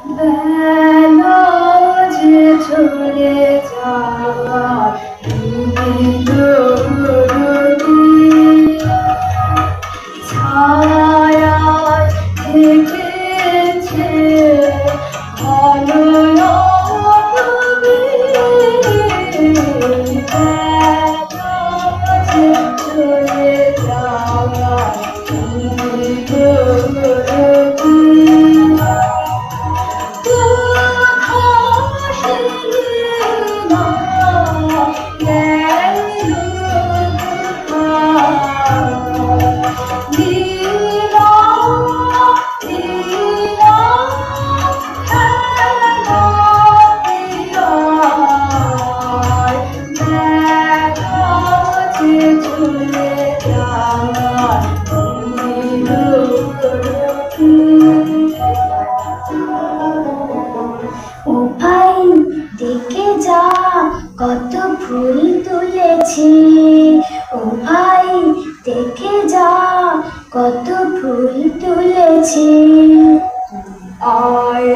বেলা যে চলে যায় ছায়ায় ও ভাই দেখে যা কত ফুল তুলেছি। ও ভাই দেখে যা কত ফুল তুলেছি। আয়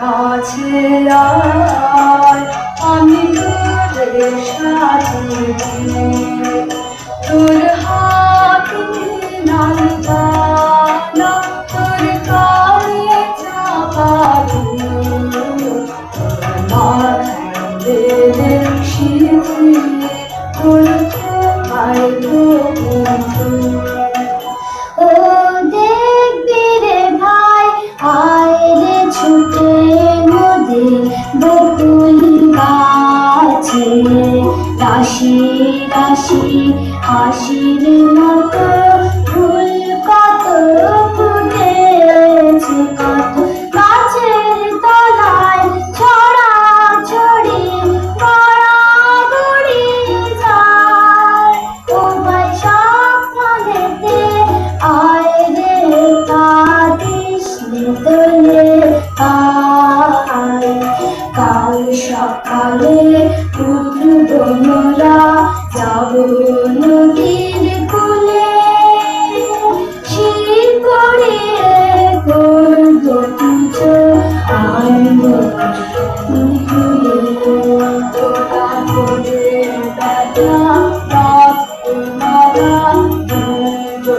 কাছে আয় আমি তোরে সাজিয়ে তোর হাতে বকুল গাছে রাশি রাশি হাসির মতো ফুল কত ফুটেছে, কত গাছের তলায় ছড়া ছড়ি গড়াগড়ি যায়। ও ভাই আয় রে তোলে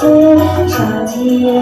সাজে সাজিয়ে